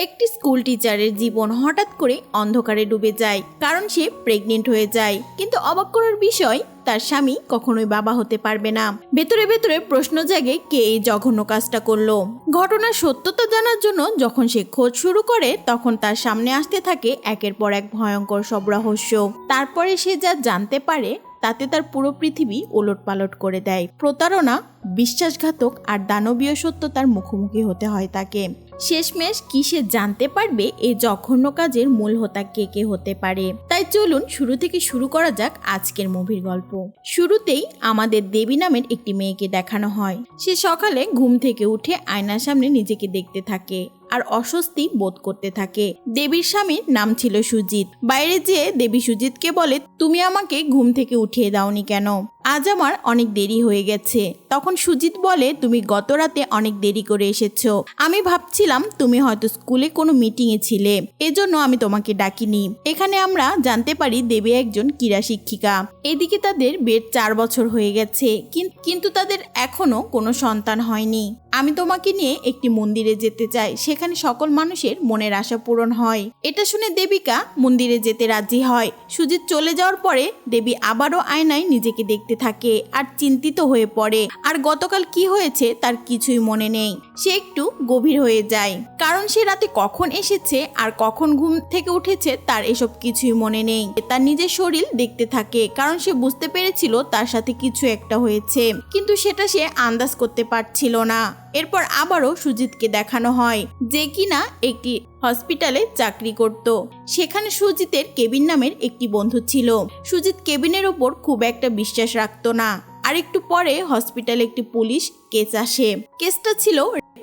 একটি স্কুল টিচারের জীবন হঠাৎ করে অন্ধকারে ডুবে যায়। কারণ সে প্রেগনেন্ট হয়ে যায়। কিন্তু অবাক করার বিষয়, তার স্বামী কখনোই বাবা হতে পারবে না। ভেতরে ভেতরে প্রশ্ন জাগে, কে এই জঘন্য কাজটা করল? ঘটনার সত্যতা জানার জন্য যখন সে খোঁজ শুরু করে, তখন তার সামনে আসতে থাকে একের পর এক ভয়ঙ্কর সব রহস্য। তারপরে সে যা জানতে পারে তাতে তার পুরো পৃথিবী ওলট পালট করে দেয়। প্রতারণা, বিশ্বাসঘাতক আর দানবীয় সত্যতার মুখোমুখি হতে হয় তাকে। শেষমেশ কি সে জানতে পারবে এই জঘন্য কাজের মূল হোতা কে কে হতে পারে? তাই চলুন শুরু থেকে শুরু করা যাক আজকের মুভির গল্প। শুরুতেই আমাদের দেবী নামের একটি মেয়েকে দেখানো হয়। সে সকালে ঘুম থেকে উঠে আয়নার সামনে নিজেকে দেখতে থাকে। আর অস্বস্তি বোধ করতে থাকে। দেবীর স্বামীর নাম ছিল সুজিত। বাইরে যেয়ে দেবী সুজিতকে বলে, তুমি আমাকে ঘুম থেকে উঠিয়ে দাওনি কেন? আজ আমার অনেক দেরি হয়ে গেছে। তখন সুজিত বলে, তুমি গত রাতে অনেক দেরি করে এসেছ। আমি ভাবছিলাম তুমি হয়তো স্কুলে কোনো মিটিংয়ে ছিলে। এজন্য আমি তোমাকে ডাকিনি। এখানে আমরা জানতে পারি দেবী একজন ক্রীড়া শিক্ষিকা। এদিকে তাদের বেড চার বছর হয়ে গেছে। কিন- কিন্তু তাদের এখনও কোনো সন্তান হয়নি। আমি তোমাকে নিয়ে একটি মন্দিরে যেতে চাই। সেখানে সকল মানুষের মনের আশা পূরণ হয়। এটা শুনে দেবিকা মন্দিরে যেতে রাজি হয়। সুজিত চলে যাওয়ার পরে দেবী আবারও আয়নায় নিজেকে দেখতে থাকে আর চিন্তিত হয়ে পড়ে। আর গতকাল কি হয়েছে তার কিছুই মনে নেই। সে একটু গভীর হয়ে যায়। কারণ সে রাতে কখন এসেছে আর কখন ঘুম থেকে উঠেছে তার এসব কিছুই মনে নেই। তার নিজের শরীর দেখতে থাকে, কারণ সে বুঝতে পেরেছিল তার সাথে কিছু একটা হয়েছে। কিন্তু সেটা সে আন্দাজ করতে পারছিল না। এরপর আবারও সুজিতকে দেখানো হয়, যে কিনা একটি হসপিটালে চাকরি করত। সেখানে সুজিতের কেবিন নামের একটি বন্ধু ছিল। সুজিত কেবিনের ওপর খুব একটা বিশ্বাস রাখত না। আর একটু পরে হসপিটালে একটি পুলিশ কেস আসে। কেসটা ছিল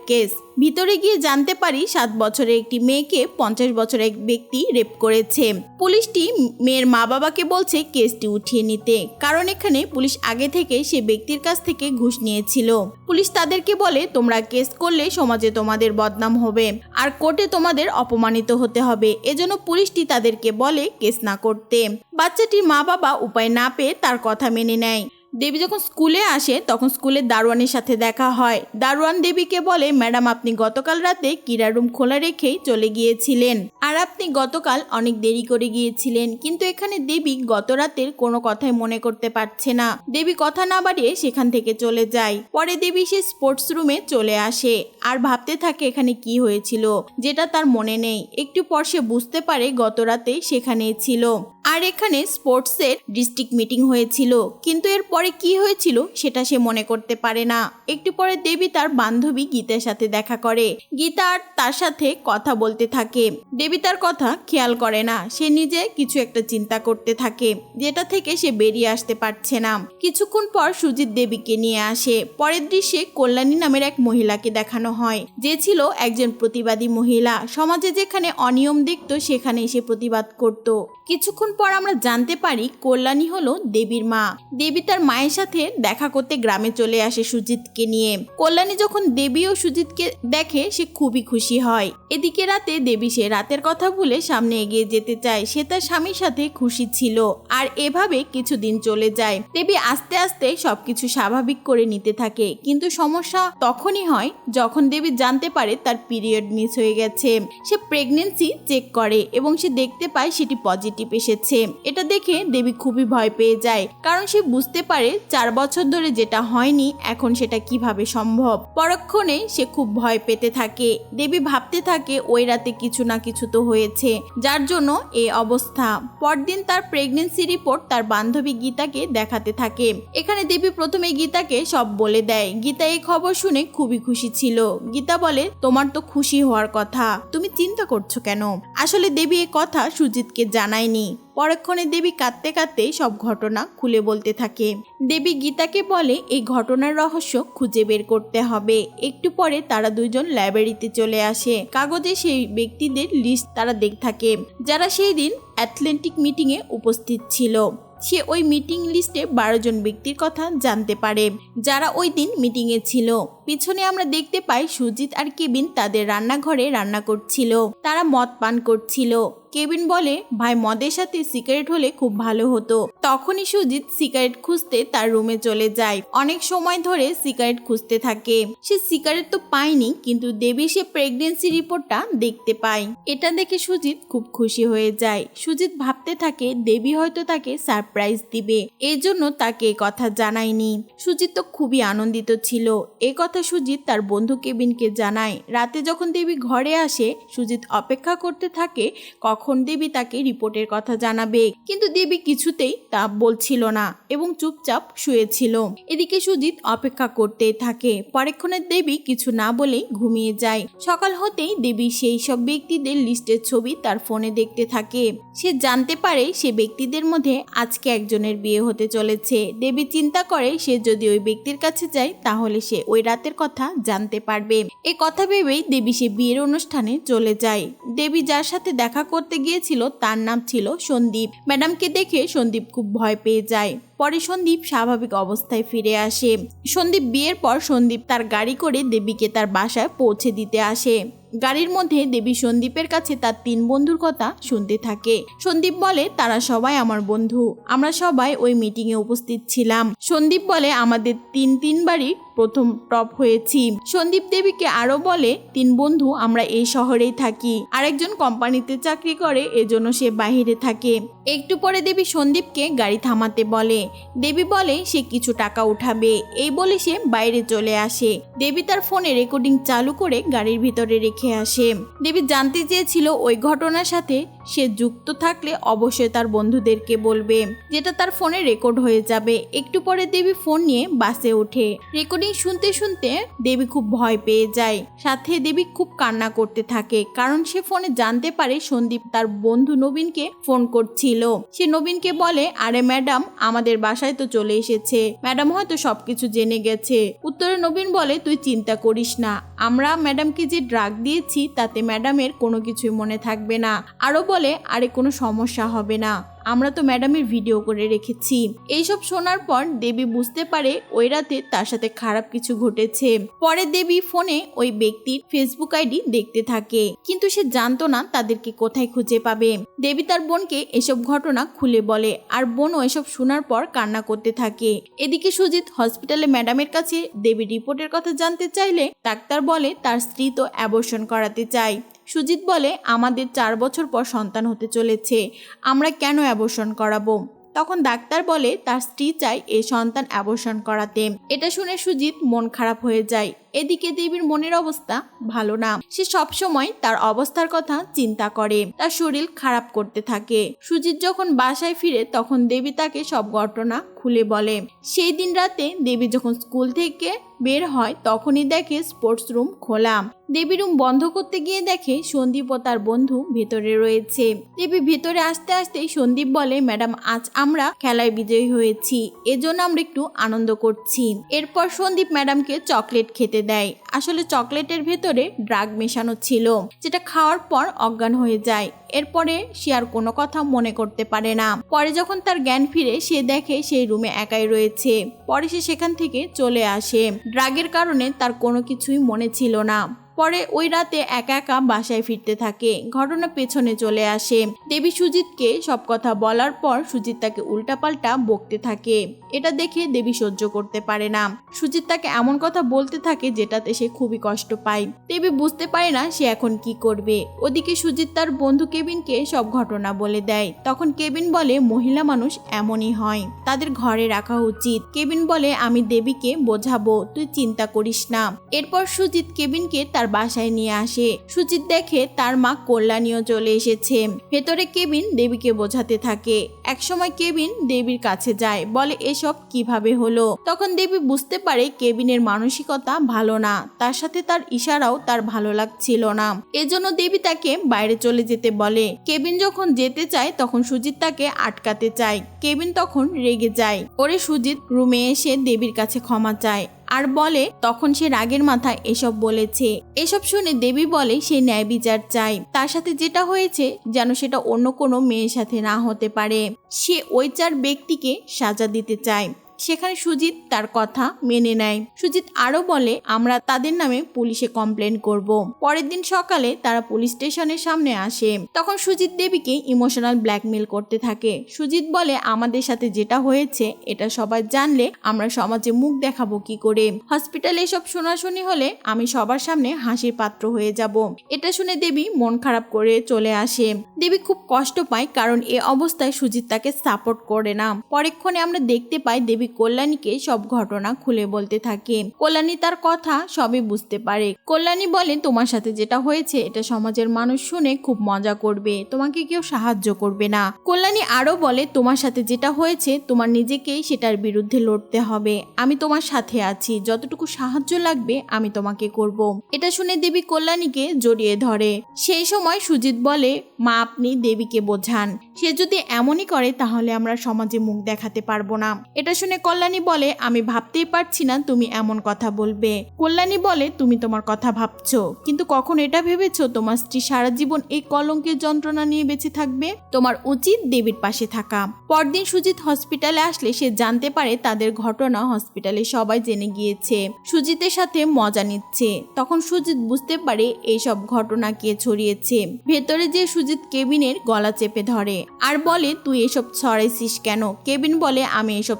কেস। ভিতরে গিয়ে জানতে পারি সাত বছরের একটি মেয়েকে পঞ্চাশ বছরের এক ব্যক্তি রেপ করেছে। পুলিশটি মেয়ের মা বাবাকে বলছে কেসটি উঠিয়ে নিতে, কারণ এখানে পুলিশ আগে থেকে সে ব্যক্তির কাছ থেকে ঘুষ নিয়েছিল। পুলিশ তাদেরকে বলে, তোমরা কেস করলে সমাজে তোমাদের বদনাম হবে, আর কোর্টে তোমাদের অপমানিত হতে হবে। এজন্য পুলিশটি তাদেরকে বলে, কেস না করতে। বাচ্চাটির মা বাবা উপায় না পেয়ে তার কথা মেনে নেয়। দেবী যখন স্কুলে আসে, তখন স্কুলের দারোয়ানের সাথে দেখা হয়। দারোয়ান দেবীকে বলে, ম্যাডাম, আপনি গতকাল রাতে ক্রীড়া রুম খোলা রেখেই চলে গিয়েছিলেন। আর আপনি গতকাল অনেক দেরি করে গিয়েছিলেন। কিন্তু এখানে দেবী গত রাতের কোনো কথাই মনে করতে পারছে না। দেবী কথা না বাড়িয়ে সেখান থেকে চলে যায়। পরে দেবী সে স্পোর্টস রুমে চলে আসে। আর ভাবতে থাকে এখানে কি হয়েছিল, যেটা তার মনে নেই। একটু পর সে বুঝতে পারে গত রাতে সেখানেই ছিল। আর এখানে স্পোর্টসের ডিস্ট্রিক্ট মিটিং হয়েছিল। কিন্তু এর পরে কি হয়েছিল সেটা সে মনে করতে পারে না। একটু পরে দেবী তার বান্ধবী গীতার সাথে দেখা করে। গীতা আর তার সাথে কথা বলতে থাকে। দেবী তার কথা খেয়াল করে না। সে নিজে কিছু একটা চিন্তা করতে থাকে, যেটা থেকে সে বেরিয়ে আসতে পারছে না। কিছুক্ষণ পর সুজিত দেবীকে নিয়ে আসে। পরের দৃশ্যে কল্যাণী নামের এক মহিলাকে দেখানো হয়। যে ছিল একজন প্রতিবাদী মহিলা। সমাজে যেখানে অনিয়ম দেখতো সেখানে এসে প্রতিবাদ করত। কিছুক্ষণ পর আমরা জানতে পারি কল্যাণী হলো দেবীর মা। দেবী তার মায়ের সাথে দেখা করতে গ্রামে চলে আসে সুজিতকে নিয়ে। কল্যাণী যখন দেবী ও সুজিতকে দেখে, সে খুবই খুশি হয়। এদিকে রাতে দেবী সে রাতের কথা ভুলে সামনে এগিয়ে যেতে চায়। সে তার স্বামীর সাথে খুশি ছিল আর এভাবে কিছুদিন চলে যায়। দেবী আস্তে আস্তে সবকিছু স্বাভাবিক করে নিতে থাকে। কিন্তু সমস্যা তখনই হয় যখন দেবী জানতে পারে তার পিরিয়ড মিস হয়ে গেছে। সে প্রেগনেন্সি চেক করে এবং সে দেখতে পায় সেটি পজিটিভ এসেছে। এটা দেখে দেবী খুবই ভয় পেয়ে যায়। কারণ সে বুঝতে পারে চার বছর ধরে যেটা হয়নি, এখন সেটা কীভাবে সম্ভব? পরক্ষণে সে খুব ভয় পেতে থাকে। দেবী ভাবতে থাকে, ওই রাতে কিছু না কিছু তো হয়েছে। যার জন্য এই অবস্থা। পরদিন তার প্রেগনেন্সি রিপোর্ট তার বান্ধবী গীতাকে দেখাতে থাকে। এখানে দেবী প্রথমে গীতাকে সব বলে দেয়। গীতা এই খবর শুনে খুবই খুশি ছিল। গীতা বলে, তোমার তো খুশি হওয়ার কথা। তুমি চিন্তা করছ কেন? আসলে দেবী এ কথা সুজিতকে জানায়নি। পরক্ষণে দেবী কাঁদতে কাঁদতে সব ঘটনা খুলে বলতে থাকে। দেবী গীতাকে বলে, এই ঘটনার রহস্য খুঁজে বের করতে হবে। একটু পরে তারা দুজন লাইব্রেরিতে চলে আসে। কাগজে সেই ব্যক্তিদের লিস্ট তারা দেখ থাকে। যারা সেই দিন অ্যাথলেটিক মিটিংয়ে উপস্থিত ছিল। সে ওই মিটিং লিস্টে বারো জন ব্যক্তির কথা জানতে পারে, যারা ওই দিন মিটিংয়ে ছিল। পিছনে আমরা দেখতে পাই সুজিত আর কেবিন তাদের রান্নাঘরে রান্না করছিল। তারা মদ পান করছিল। কেবিন বলে, ভাই, মদের সাথে সিগারেট হলে খুব ভালো হতো। তখনই সুজিত সিগারেট খুঁজতে তার রুমে চলে যায়। অনেক সময় ধরে সিগারেট খুঁজতে থাকে। সে সিগারেট তো পায়নি, কিন্তু দেবী সে প্রেগনেন্সি রিপোর্টটা দেখতে পায়। এটা দেখে সুজিত খুব খুশি হয়ে যায়। সুজিত ভাবতে থাকে, দেবী হয়তো তাকে সারপ্রাইজ দিবে। এই জন্য তাকে কথা জানায়নি। সুজিত তো খুবই আনন্দিত ছিল। এ কথা সুজিত তার বন্ধু কেবিনকে জানায়, রাতে যখন দেবী ঘরে আসে, সুজিত অপেক্ষা করতে থাকে, কখন দেবী তাকে রিপোর্টের কথা জানাবে। কিন্তু দেবী কিছুতেই তা বলছিল না এবং চুপচাপ শুয়েছিল। এদিকে সুজিত অপেক্ষা করতেই থাকে। পরেক্ষণে দেবী কিছু না বলেই ঘুমিয়ে যায়। সকাল হতেই দেবী সেই সব ব্যক্তিদের লিস্টের ছবি তার ফোনে দেখতে থাকে। সে জানতে পারে সে ব্যক্তিদের মধ্যে আজকে একজনের বিয়ে হতে চলেছে। দেবী চিন্তা করে সে যদি ওই ব্যক্তির কাছে যায়, তাহলে সে ওই রাতের কথা জানতে পারবে। এ কথা ভেবেই দেবী সে বিয়ের অনুষ্ঠানে চলে যায়। দেবী যার সাথে দেখা করতে গিয়েছিল তার নাম ছিল সন্দীপ। ম্যাডামকে দেখে সন্দীপ খুব ভয় পেয়ে যায়। পরে সন্দীপ স্বাভাবিক অবস্থায় ফিরে আসে। সন্দীপ বিয়ের পর সন্দীপ তার গাড়ি করে দেবীকে তার বাসায় পৌঁছে দিতে আসে। গাড়ির মধ্যে দেবী সন্দীপের কাছে তার তিন বন্ধুর কথা শুনতে থাকে। সন্দীপ বলে, তারা সবাই আমার বন্ধু। আমরা সবাই ওই মিটিংয়ে উপস্থিত ছিলাম। সন্দীপ বলে, আমাদের তিন তিনবারই প্রথম টপ হয়েছি। সন্দীপ দেবীকে আরও বলে, তিন বন্ধু, আমরা এই শহরেই থাকি। আরেকজন কোম্পানিতে চাকরি করে, এজন্য সে বাহিরে থাকে। একটু পরে দেবী সন্দীপকে গাড়ি থামাতে বলে। দেবী বলে, সে কিছু টাকা উঠাবে। এই বলে সে বাইরে চলে আসে। দেবী তার ফোনে রেকর্ডিং চালু করে গাড়ির ভিতরে রেখে আসে। দেবী জানতে চেয়েছিল ওই ঘটনার সাথে সে যুক্ত থাকলে অবশ্যই তার বন্ধুদেরকে বলবে, যেটা তার ফোনে রেকর্ড হয়ে যাবে। একটু পরে দেবী ফোন নিয়ে বাসে ওঠে। রেকর্ডিং শুনতে শুনতে দেবী খুব ভয় পেয়ে যায়। সাথে দেবী খুব কান্না করতে থাকে, কারণ সে ফোনে জানতে পারে সন্দীপ তার বন্ধু নবীনকে ফোন করছিল। সে নবীনকে বলে, আরে ম্যাডাম, আমাদের বাসায় তো চলে এসেছে। ম্যাডাম হয়তো সবকিছু জেনে গেছে। উত্তরে নবীন বলে, তুই চিন্তা করিস না। আমরা ম্যাডামকে যে ড্রাগ দিয়েছি, তাতে ম্যাডামের কোনো কিছুই মনে থাকবে না। আরও বলে আরে, কোনো সমস্যা হবে না। আমরা তো ম্যাডামের ভিডিও করে রেখেছি। এইসব শোনার পর দেবী বুঝতে পারে ওই রাতে তার সাথে খারাপ কিছু ঘটেছে। পরে দেবী ফোনে ওই ব্যক্তির ফেসবুক আইডি দেখতে থাকে। কিন্তু সে জানতো না তাদেরকে কোথায় খুঁজে পাবে। দেবী তার বোনকে এসব ঘটনা খুলে বলে, আর বোনও এসব শোনার পর কান্না করতে থাকে। এদিকে সুজিত হসপিটালে ম্যাডামের কাছে দেবী রিপোর্টের কথা জানতে চাইলে ডাক্তার বলে তার স্ত্রী তো অ্যাবর্শন করাতে চায়। সুজিত বলে, আমাদের চার বছর পর সন্তান হতে চলেছে, আমরা কেন অ্যাবর্শন করাবো? তখন ডাক্তার বলে, তার স্ত্রী চায় এই সন্তান অ্যাবর্শন করাতে। এটা শুনে সুজিত মন খারাপ হয়ে যায়। এদিকে দেবীর মনের অবস্থা ভালো না। সে সবসময় তার অবস্থার কথা চিন্তা করে। তার শরীর খারাপ করতে থাকে। সুজিত যখন বাসায় ফিরে, তখন দেবী তাকে সব ঘটনা খুলে বলে। সেই দিন রাতে দেবী যখন স্কুল থেকে বের হয়, তখনই দেখে স্পোর্টস রুম খোলা। দেবী রুম বন্ধ করতে গিয়ে দেখে সন্দীপ ও তার বন্ধু ভেতরে রয়েছে। দেবী ভেতরে আসতে আসতেই সন্দীপ বলে, ম্যাডাম, আজ আমরা খেলায় বিজয়ী হয়েছি। এজন্য আমরা একটু আনন্দ করছি। এরপর সন্দীপ ম্যাডামকে চকলেট খেতে দেয়। আসলে চকলেটের ভেতরে ড্রাগ মেশানো ছিল, যেটা খাওয়ার পর অজ্ঞান হয়ে যায়। এরপরে সে আর কোনো কথা মনে করতে পারে না। পরে যখন তার জ্ঞান ফিরে, সে দেখে সেই রুমে একাই রয়েছে। পরে সে সেখান থেকে চলে আসে। ড্রাগের কারণে তার কোনো কিছুই মনে ছিল না। পরে ওই রাতে একা একা বাসায় ফিরতে থাকে। ঘটনা পেছনে চলে আসে। দেবী সুজিতকে সব কথা বলার পর সুজিত তাকে উল্টাপাল্টা বকতে থাকে। এটা দেখে দেবী সহ্য করতে পারে না। সুজিত তাকে এমন কথা বলতে থাকে যেটাতে সে খুবই কষ্ট পায়। দেবী বুঝতে পারে না সে এখন কি করবে। ওদিকে সুজিত তার বন্ধু কেবিনকে সব ঘটনা বলে দেয়। তখন কেবিন বলে, মহিলা মানুষ এমনই হয়। তাদের ঘরে রাখা উচিত। কেবিন বলে, আমি দেবীকে বোঝাবো, তুই চিন্তা করিস না। এরপর সুজিত কেবিনকে তার বাসায় নিয়ে আসে। সুজিত দেখে তার মা কল্যাণীও চলে এসেছে। ভেতরে কেবিন দেবীকে বোঝাতে থাকে। একসময় কেবিন দেবীর কাছে যায়, বলে, এসব কীভাবে হলো? তখন দেবী বুঝতে পারে কেবিনের মানসিকতা ভালো না, তার সাথে তার ইশারাও তার ভালো লাগছিল না। এজন্য দেবী তাকে বাইরে চলে যেতে বলে। কেবিন যখন যেতে চায়, তখন সুজিত তাকে আটকাতে চায়। কেবিন তখন রেগে যায়। ওরে সুজিত রুমে এসে দেবীর কাছে ক্ষমা চায় আর বলে, তখন সে রাগের মাথায় এসব বলেছে। এসব শুনে দেবী বলে, সে ন্যায় বিচার চায়। তার সাথে যেটা হয়েছে, যেন সেটা অন্য কোনো মেয়ের সাথে না হতে পারে। সে ওই চার ব্যক্তিকে সাজা দিতে চায়। সেখানে সুজিত তার কথা মেনে নেয়। সুজিত আরও বলে, আমরা তাদের নামে পুলিশে কমপ্লেন করব। পরের দিন সকালে তারা পুলিশ স্টেশনের সামনে আসে। তখন সুজিত দেবীকে ইমোশনাল ব্ল্যাকমেল করতে থাকে। সুজিত বলে, আমাদের সাথে যেটা হয়েছে, এটা সবাই জানলে আমরা সমাজে মুখ দেখাবো কি করে? হসপিটালে এসব শোনাশুনি হলে আমি সবার সামনে হাসির পাত্র হয়ে যাব। এটা শুনে দেবী মন খারাপ করে চলে আসে। দেবী খুব কষ্ট পায় কারণ এ অবস্থায় সুজিত তাকে সাপোর্ট করে না। পরেক্ষণে আমরা দেখতে পাই দেবী কল্যাণীকে সব ঘটনা খুলে বলতে থাকে। কল্যাণী তার কথা সবই বুঝতে পারে। কল্যাণী বলে তোমার সাথে যেটা হয়েছে, এটা সমাজের মানুষ শুনে খুব মজা করবে। তোমাকে কেউ সাহায্য করবে না। কল্যাণী আরও বলে, তোমার সাথে যেটা হয়েছে, তোমার নিজেকেই সেটার বিরুদ্ধে লড়তে হবে। আমি তোমার সাথে আছি। যতটুকু সাহায্য লাগবে, আমি তোমাকে করব। এটা শুনে দেবী কল্যাণীকে জড়িয়ে ধরে। সেই সময় সুজিত বলে, মা, আপনি দেবীকে বোঝান। সে যদি এমনই করে, তাহলে আমরা সমাজে মুখ দেখাতে পারব না। এটা শুনে কল্যাণী বলে, আমি ভাবতেই পারছি না তুমি এমন কথা বলবে। কল্যাণী বলে, তুমি তোমার কথা ভাবছ, কিন্তু কখন এটা ভেবেছো? তোমার স্ত্রী সারা জীবন এই কলঙ্কের যন্ত্রণা নিয়ে বেঁচে থাকবে? তোমার উচিত দেবীর পাশে থাকা। পরদিন সুজিত হসপিটালে আসলে সে জানতে পারে তাদের ঘটনা হসপিটালে সবাই জেনে গিয়েছে। সুজিতের সাথে মজা নিচ্ছে। তখন সুজিত বুঝতে পারে এইসব ঘটনা কে ছড়িয়েছে। ভেতরে যে সুজিত কেবিনের গলা চেপে ধরে। আর বলে, তুই এসব ছড়াইছিস কেন? কেবিন বলে, আমি এসব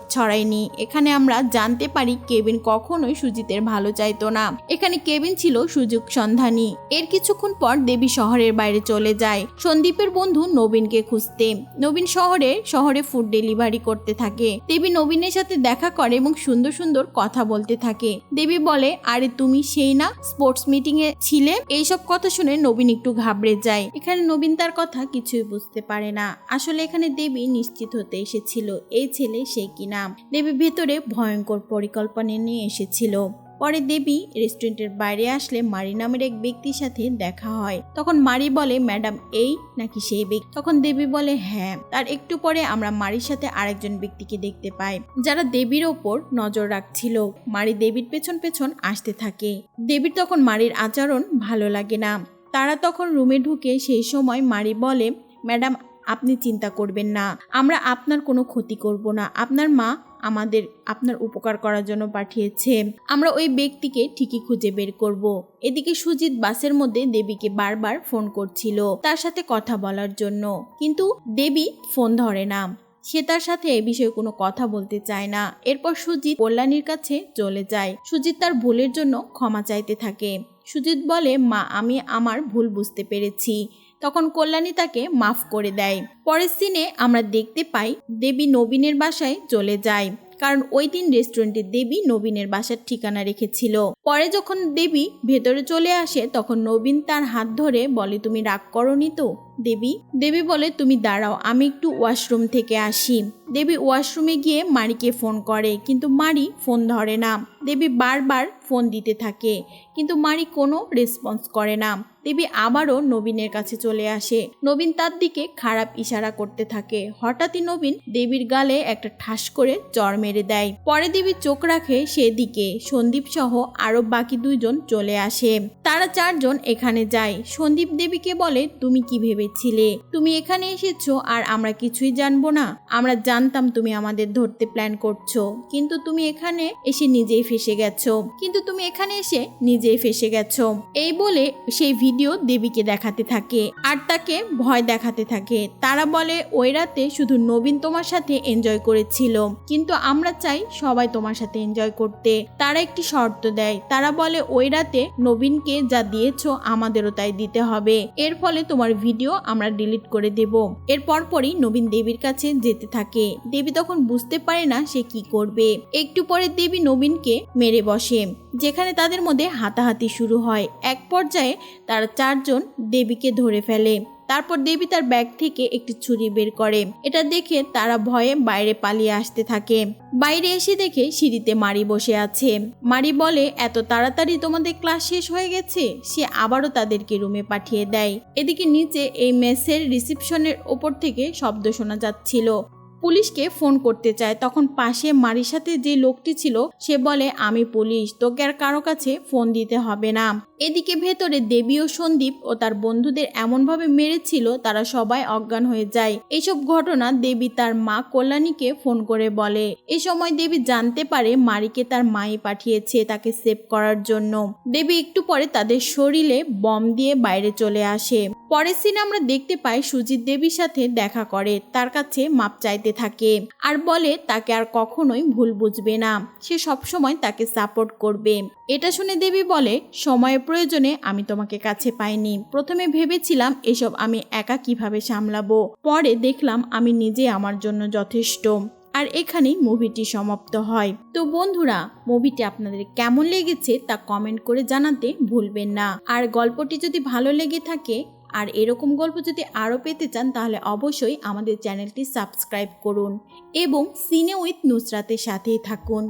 ছড়াইনি এখানে আমরা জানতে পারি কেবিন কখনোই সুজিতের ভালো চাইতো না। এখানে কেবিন ছিল সুযোগ সন্ধানী। এর কিছুক্ষণ পর দেবী শহরের বাইরে চলে যায়। সন্দীপের বন্ধু নবীনকে খুঁজতে। নবীন শহরে শহরে ফুড ডেলিভারি করতে থাকে। দেবী নবীনের সাথে দেখা করে এবং সুন্দর সুন্দর কথা বলতে থাকে। দেবী বলে, আরে তুমি সেই না স্পোর্টস মিটিং এ ছিলে? এইসব কথা শুনে নবীন একটু ঘাবড়ে যায়। এখানে নবীন তার কথা কিছুই বুঝতে পারে না। আসলে এখানে দেবী নিশ্চিত হতে এসেছিল, এই ছেলে সে কিনা। দেবী ভেতরে ভয়ঙ্কর পরিকল্পনা নিয়ে এসেছিল। পরে দেবী রেস্টুরেন্টের বাইরে আসলে মারি নামের এক ব্যক্তির সাথে দেখা হয়। তখন মারি বলে, ম্যাডাম, এই নাকি সেই ব্যক্তি? তখন দেবী বলে হ্যাঁ। তার একটু পরে আমরা মারির সাথে আরেকজন ব্যক্তিকে দেখতে পাই, যারা দেবীর ওপর নজর রাখছিল। মারি দেবীর পেছন পেছন আসতে থাকে। দেবীর তখন মারির আচরণ ভালো লাগে না। তারা তখন রুমে ঢুকে সেই সময় মারি বলে, ম্যাডাম, আপনি চিন্তা করবেন না। আমরা আপনার কোনো ক্ষতি করব না। আপনার মা আমাদের আপনার উপকার করার জন্য পাঠিয়েছে। আমরা ওই ব্যক্তিকে ঠিকই খুঁজে বের করব। এদিকে সুজিত বাসের মধ্যে দেবীকে বারবার ফোন করছিল তার সাথে কথা বলার জন্য। কিন্তু দেবী ফোন ধরে না। সে তার সাথে এ বিষয়ে কোনো কথা বলতে চায় না। এরপর সুজিত কল্যাণীর কাছে চলে যায়। সুজিত তার ভুলের জন্য ক্ষমা চাইতে থাকে। সুজিত বলে, মা, আমি আমার ভুল বুঝতে পেরেছি। তখন কল্যাণী তাকে মাফ করে দেয়। পরের সিনে আমরা দেখতে পাই দেবী নবীনের বাসায় চলে যায়, কারণ ওই দিন রেস্টুরেন্টে দেবী নবীনের বাসার ঠিকানা রেখেছিল। পরে যখন দেবী ভেতরে চলে আসে, তখন নবীন তার হাত ধরে বলে, তুমি রাগ করনি তো? দেবী। দেবী বলে, তুমি দাঁড়াও, আমি একটু ওয়াশরুম থেকে আসি। দেবী ওয়াশরুমে গিয়ে মারিকে ফোন করে, কিন্তু মারি ফোন ধরে না। দেবী বারবার ফোন দিতে থাকে, কিন্তু মারি কোনো রেসপন্স করে না। দেবী আবারও নবীনের কাছে চলে আসে। নবীন তার দিকে খারাপ ইশারা করতে থাকে। হঠাৎই নবীন দেবীর গালে একটা ঠাস করে চর মেরে দেয়। পরে দেবী চোখ রাখে সেদিকে। সন্দীপ সহ আরও বাকি দুইজন চলে আসে। তারা চারজন এখানে যায়। সন্দীপ দেবীকে বলে, তুমি কি ভেবেছিলে তুমি এখানে এসেছ আর আমরা কিছুই জানব না। আমরা জানতাম তুমি আমাদের ধরতে প্ল্যান করছ। কিন্তু তুমি এখানে এসে নিজেই ফেসে গেছো। কিন্তু তুমি এখানে এসে নিজেই ফেসে গেছো। এই বলে সেই ভিডিও দেবীকে দেখাতে থাকে আর তাকে ভয় দেখাতে থাকে। তারা বলে, ওই রাতে শুধু নবীন তোমার সাথে এনজয় করেছিল। কিন্তু আমরা চাই সবাই তোমার সাথে এনজয় করতে। তারা একটি শর্ত দেয়। তারা বলে, ওই রাতে নবীনকে যা দিয়েছ আমাদেরও তাই দিতে হবে। এর ফলে তোমার ভিডিও আমরা ডিলিট করে দেব। এর পরপরই নবীন দেবীর কাছে যেতে থাকে। দেবী তখন বুঝতে পারে না সে কি করবে। একটু পরে দেবী নবীনকে মেরে বসে, যেখানে তাদের মধ্যে হাতাহাতি শুরু হয়। এক পর্যায়ে তারা চারজন দেবীকে ধরে ফেলে। তারপর দেবী তার ব্যাগ থেকে একটি ছুরি বের করে। এটা দেখে তারা ভয়ে বাইরে পালিয়ে আসতে থাকে। বাইরে এসে দেখে সিঁড়িতে মারি বসে আছে। মারি বলে, এত তাড়াতাড়ি তোমাদের ক্লাস শেষ হয়ে গেছে? সে আবারও তাদেরকে রুমে পাঠিয়ে দেয়। এদিকে নিচে এই মেসের রিসিপশনের ওপর থেকে শব্দ শোনা যাচ্ছিল। পুলিশকে ফোন করতে চায়। তখন পাশে মারির সাথে যে লোকটি ছিল, সে বলে, আমি পুলিশ, তোকে আর কারও কাছে ফোন দিতে হবে না। এদিকে ভেতরে দেবী ও সন্দীপ ও তার বন্ধুদের এমনভাবে মেরেছিল তারা সবাই অজ্ঞান হয়ে যায়। এইসব ঘটনা দেবী তার মা কল্যাণীকে ফোন করে বলে। এ সময় দেবী জানতে পারে মারিকে তার মাই পাঠিয়েছে তাকে সেভ করার জন্য। দেবী একটু পরে তাদের শরীরে বম দিয়ে বাইরে চলে আসে। পরের সিনে আমরা দেখতে পাই সুজিত দেবীর সাথে দেখা করে, তার কাছে মাপ চাইতে থাকে। আর বলে, তাকে আর কখনোই ভুল বুঝবে না। সে সবসময় তাকে সাপোর্ট করবে। এটা শুনে দেবী বলে সময়ের প্রয়োজনে আমি তোমাকে কাছে পাইনি। প্রথমে ভেবেছিলাম, এসব আমি একা কীভাবে সামলাবো? পরে দেখলাম, আমি নিজে আমার জন্য যথেষ্ট। আর এখানেই মুভিটি সমাপ্ত হয়। তো বন্ধুরা, মুভিটি আপনাদের কেমন লেগেছে তা কমেন্ট করে জানাতে ভুলবেন না। আর গল্পটি যদি ভালো লেগে থাকে, আর এরকম গল্প যদি আরও পেতে চান, তাহলে অবশ্যই আমাদের চ্যানেলটি সাবস্ক্রাইব করুন এবং সিনে উইথ নুসরাতের সাথেই থাকুন।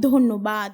ধন্যবাদ।